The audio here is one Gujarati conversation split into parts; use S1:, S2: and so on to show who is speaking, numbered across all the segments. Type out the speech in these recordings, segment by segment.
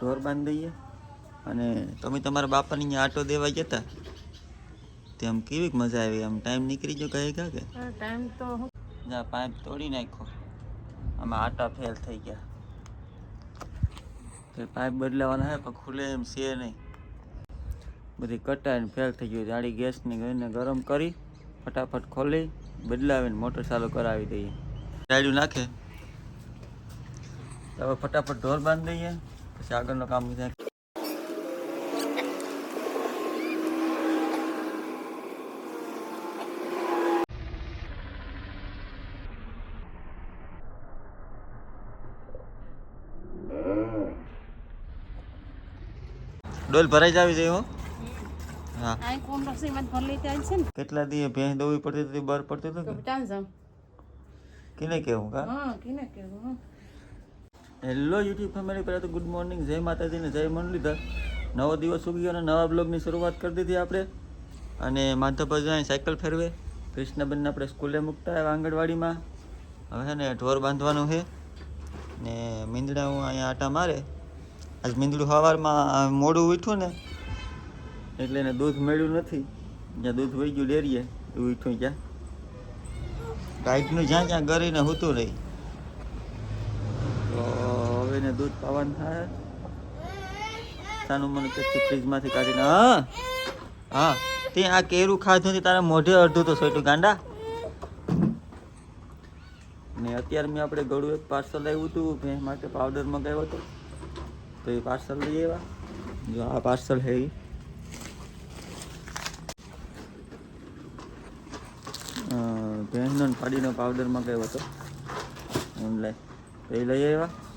S1: ઢોર બાંધી દઈએ. અને તમે તમારા બાપાની અહીંયા આટો દેવા જતા તેમ કેવી મજા આવી? આમ ટાઈમ નીકળી ગયો કહે કા? કે
S2: ટાઈમ તો
S1: જા પાઇપ તોડી નાખ્યો. આમાં આટા ફેલ થઈ ગયા. તે પાઇપ બદલાવાના હે પણ ખુલે એમ છે નહીં. બધી કટાઈને ફેલ થઈ ગયું. જાડી ગેસની ગઈને ગરમ કરી ફટાફટ ખોલી બદલાવીને મોટર ચાલુ કરાવી દઈએ. રાડ્યું નાખે. હવે ફટાફટ ઢોર બાંધી દઈએ. પછી આગળનું કામ થાય ડોલ ભરાઈ જાવી જોઈએ હું. હા.
S2: આ કોણ રસોઈમાં ભર લઈ જાય છે ને.
S1: કેટલા દી ભેંસ દોવી પડતી હતી બર પડતી હતી કેને કેવું કા?
S2: હા કેને કેવું
S1: હેલો યુટ્યુબ ફેમિલી પહેલાં તો ગુડ મોર્નિંગ જય માતાજીને જય મુરલીધર નવો દિવસ ઉગી ગયો અને નવા બ્લોગની શરૂઆત કરી દીધી આપણે. અને માધવભાઈ સાયકલ ફેરવે. કૃષ્ણબેનને આપણે સ્કૂલે મૂકતા આવ્યા આંગણવાડીમાં. હવે છે ને ઢોર બાંધવાનું છે. ને મીંદડા હું અહીંયા આટા મારે. આજ મીંદડું સવારમાં મોડું ઉઠ્યું ને, એટલે એને દૂધ મળ્યું નથી. જ્યાં દૂધ વહી ગયું ડેરીએ, એ ઉઠ્યું જ્યાં ગાઈડનું જ્યાં જ્યાં ગરીને હોતું રહી. દૂધ પાવાનું થાય. સાનું મને કે ફ્રીજમાંથી કાઢીને. હા. હા. તે આ કેરું ખાધું નથી તારા મોઢે અડધું તો સોયટું, ગાંડા. ને અત્યારે મેં આપણે ગળું એક પાર્સલ આવ્યું હતું ભેંસ માટે પાવડર મંગાવ્યો હતો. તો એ પાર્સલ લઈ આવ્યા. જો આ પાર્સલ હે ભેંસનો ને ફાડીનો પાવડર મંગાવ્યો હતો. ઓનલાઈન તો એ લઈ આવ્યા.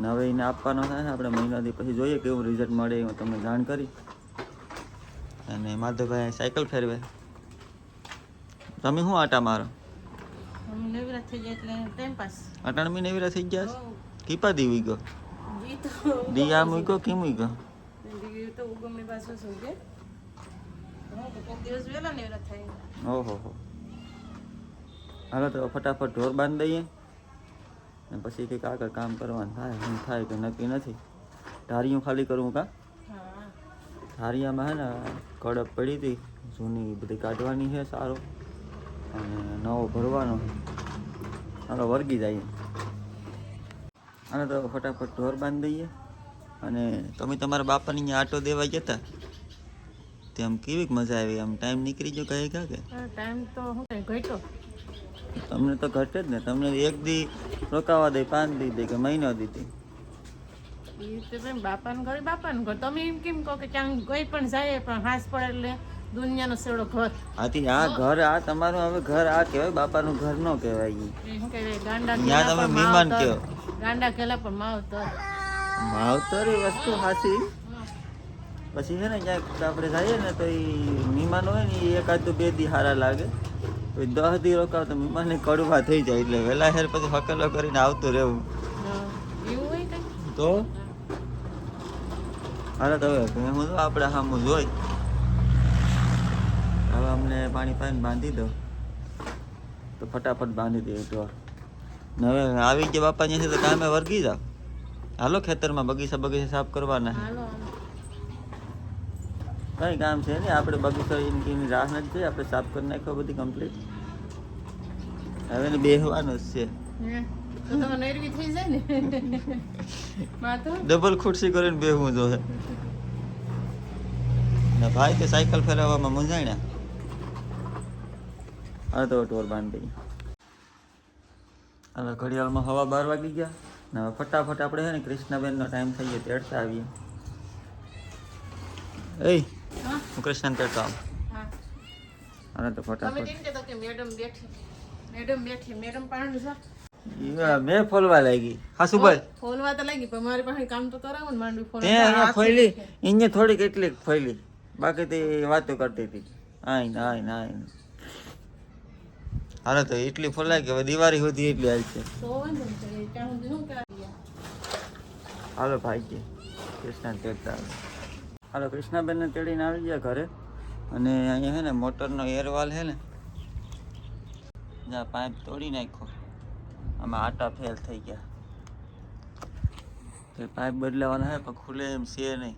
S1: ને હવે એને આપવાનો થાય ને આપણે મહિનાથી પછી જોઈએ કેવું રિઝલ્ટ મળે એ હું તમને જાણ કરી. અને માધવભાઈ સાયકલ ફેરવે. તમે શું આટા મારો? અટાણ બી નેવીરા થઈ ગયા? કીપા દી ઉઈ ગયો? દી આ મૂક્યો કેમ મૂક્યો
S2: દીવી તો ઉગમની પાછું શું કે હું તો કોક દિવસ વહેલા નવરા થાય.
S1: ઓહો હાલો તો ફટાફટ ઢોર બાંધી દઈએ. ને પછી કંઈક આગળ કામ કરવાનું થાય શું થાય કે નક્કી નથી. ધારીયું ખાલી કરવું કાં? ધારિયામાં હે ને કડપ પડી હતી જૂની બધી કાઢવાની છે સારો. અને નવો ભરવાનો ચાલો વર્ગી જાય અને તો ફટાફટ ઢોર બાંધી દઈએ. અને તમે તમારા બાપાની અહીંયા આટો દેવા જતા? તેમ કેવી મજા આવી આમ ટાઈમ નીકળી ગયો કહે કા કે?
S2: ટાઈમ તો હું ઘટ્યો?
S1: તમને તો ઘટે જ ને. તમને એક દી રોકાવા દે પાંચ દી દે કે મહિનો
S2: દે બાપાનું ઘર બાપાનું ઘર. તમે એમ કેમ કહો કે ક્યાંક ગઈ પણ જાય પણ હાથ પડે એટલે દુનિયાનો સેવડો ઘર.
S1: આથી આ ઘર આ તમારું હવે ઘર આ કહેવાય બાપાનું ઘર નો કહેવાય ત્યાં તમે મહેમાન
S2: માવતર.
S1: કયો?
S2: ગાંડા ઘેલા પણ માવતર.
S1: માવતર એ વસ્તુ હાસી પછી છે ને ક્યાંક આપણે જઈએ ને તો એ મહેમાન હોય ને એકાદ તો બે દી સારા લાગે. દસ દી રોકાવ તો મને કડવા થઈ જાય એટલે વહેલા હેર પછી હકેલો કરીને આવતું રહેવું. તો? હાલો તો હવે હું તો આપણે સામું જોઈ. હવે અમને પાણી પાણી બાંધી દો. તો ફટાફટ બાંધી દે ને હવે આવી ગયા બાપા છે તો કામે વર્ગી જાવ હાલો ખેતરમાં બગીચા બગીચા સાફ કરવાના. કઈ કામ છે ને આપણે બગીચો એની રાહ નથી આપણે સાફ કરી નાખ્યો બધી કમ્પ્લીટ હવે બેહવાનું જ છે.
S2: તો
S1: ડબલ ખુરશી કરીને બેહવું જોઈએ. ને ભાઈ કે સાયકલ ફેરવવામાં મૂંઝાણ્યા? હા તો ટોર બાંધી હવે ઘડિયાળમાં હવા બાર વાગી ગયા. ને હવે ફટાફટ આપણે છે ને કૃષ્ણબેનનો ટાઈમ થઈ ગયો તેડતા આવીએ. એ
S2: હું?
S1: કૃષ્ણ તેડતા આવું. અને તો ફટાફટ.
S2: મેડમ બેઠી? મેડમ બેઠી મેડમ પાણી છે
S1: મેં ફોલવા લાગી.
S2: તો લાગી પણ મારી પાસે કામ તો કરાવો ને માંડવી ફોન
S1: તે અહીંયા ફૈલી અહીંયા થોડીક એટલી ફૈલી બાકી તે વાતો કરતી હતી. આઈ ને આઈ ને આઈ હાલો તો એટલી ફોલાય કે દિવાળી સુધી એટલી આવી છે. હાલો ભાઈ કે કૃષ્ણ તેડતા હાલો કૃષ્ણાબેનને તેડીને આવી ગયા ઘરે. અને અહીંયા છે ને મોટરનો એરવાલ છે ને જ્યાં પાઇપ તોડી નાખ્યો. આમાં આટા ફેલ થઈ ગયા. તો પાઇપ બદલાવાના હે, પણ ખુલે એમ છે નહીં.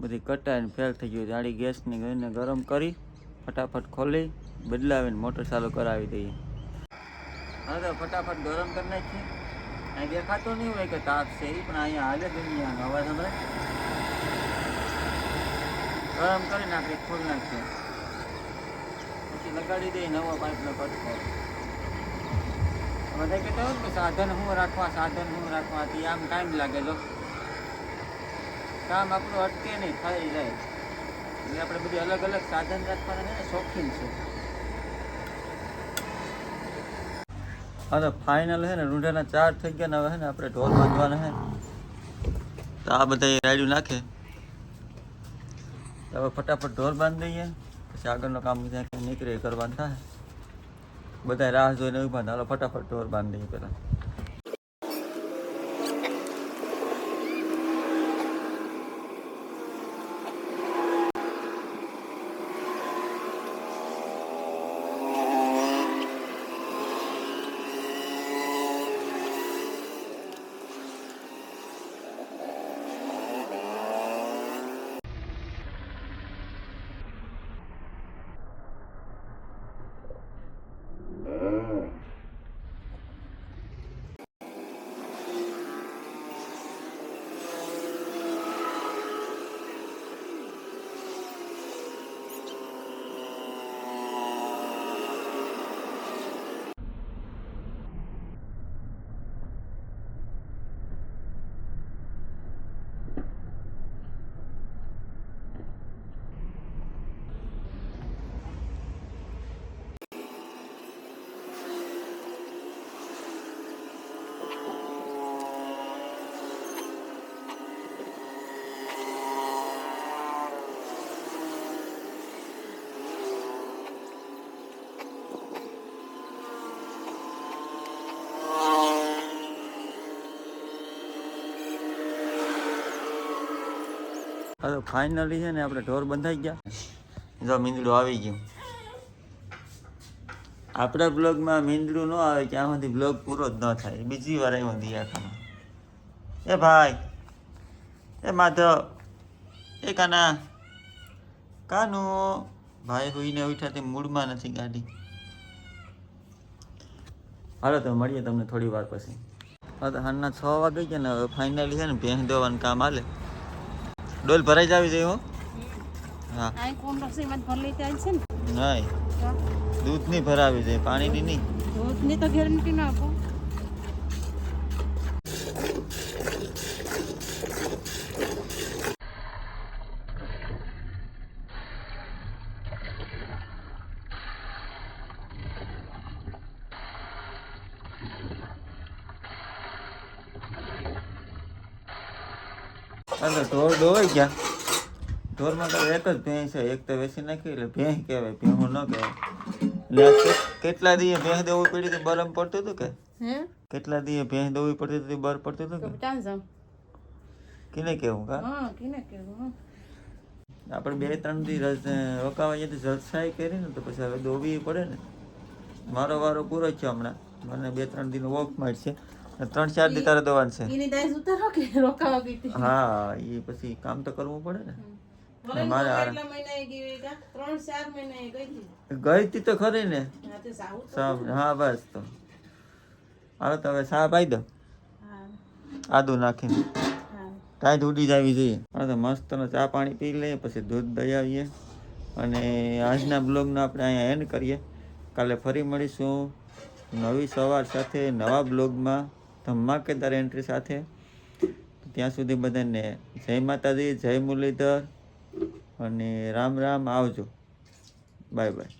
S1: બધી કટાઈને ફેલ થઈ ગયું જાડી ગેસની ગઈને ગરમ કરી, ફટાફટ ખોલી, બદલાવીને મોટર ચાલુ કરાવી દઈએ. હા, તો ફટાફટ ગરમ કરી નાખીએ. અહીં દેખાતો નહીં હોય કે તાપ છે એ પણ અહીંયા હાલે દુનિયાનો. અવાજ સંભળાય ગરમ કરીને આપણે ખોલી નાખીએ. પછી લગાડી દઈએ નવો પાઇપનો કટકો બધા કહેતા હોય કે સાધન શું રાખવા, સાધન શું રાખવા, તે આમ ટાઈમ લાગે જો. કામ આપણું અટકે નહીં, થઈ જાય. એટલે આપણે બધી અલગ અલગ સાધન રાખવાના છે ને, શોખીન છે. હા તો ફાઇનલ છે ને, રૂંઢાના ચાર થઈ ગયા ને હવે ને, આપણે ઢોલ બાંધવાના છે. તો આ બધા રાયડું નાખે. હવે ફટાફટ ઢોલ બાંધી દઈએ. પછી આગળનું કામ જ્યાં નીકળે કરવાનું થાય. બધા રાહ જોઈને ઊભા હાલો ફટાફટ ઢોર બાંધી દઈએ પહેલાં. હવે ફાઇનલી છે ને આપણે ઢોર બંધાઈ ગયા. જો મીંદડું આવી ગયું. આપણા બ્લોગમાં મીંદડું ન આવે ત્યાં બ્લોગ પૂરો જ ન થાય. બીજી વાર આવ્યો દિયાખામાં એ ભાઈ, એ માધવ, એ કાના, કાનું. ભાઈ હોઈને ઉઠ્યા તે મૂડમાં નથી ગાડી. હાલો તો મળીએ તમને થોડી વાર પછી. હા તો હાલના છ વાગે ગયા ને ફાઇનલી છે ને ભેંસ દેવાનું કામ હાલે. ડોલ ભરાઈ જ આવી જોઈએ હો. હા.
S2: આ કોણ રસોઈમાં ભર લઈ જાય છે ને.
S1: નહીં. દૂધ નહીં ભરાવી નહીં.
S2: દૂધની તો ગેરંટી ના આપો.
S1: એટલે ઢોર ડોવાઈ ગયા. ઢોરમાં તો એક જ ભેંસ છે એક તો વેચી નાખી એટલે ભેંસ કહેવાય ભેહું ન કહેવાય. કેટલા દીએ ભેંસ દેવું પડી હતી બરમ પડતું હતું કે? કેટલા દીએ ભેંસ દોવી પડતી હતી બર પડતું હતું કે? કિને કેવું કા
S2: કિને કેવું
S1: આપણે બે ત્રણ દી રજ- રોકાવા જતી જલસાઈ કરી ને તો પછી હવે દોવી પડે ને. મારો વારો પૂરો છે હમણાં. મને બે ત્રણ દિન વોક મળશે. ત્રણ ચાર દી તારે દવાનું છે.
S2: એની દાઈસ ઉતારો કે રોકાવા ગઈ
S1: હા એ પછી કામ તો કરવું પડે ને. મારે
S2: ગઈ હતી?
S1: તી ખરી ને.
S2: હા
S1: બસ તો. હાલો તો હવે સાહેબ આવી દો. આદુ નાખીને. ટાઈટ ઉડી જવી જોઈએ. હા તો મસ્તનો ચા પાણી પી લઈએ પછી દૂધ દઈ આવીએ. અને આજના બ્લોગને આપણે અહીંયા એન્ડ કરીએ. કાલે ફરી મળીશું નવી સવાર સાથે નવા બ્લોગમાં. ધમાકેદાર એન્ટ્રી સાથે. ત્યાં સુધી બધાને જય માતાજી, જય મુરલીધર અને રામ રામ, આવજો. Bye bye.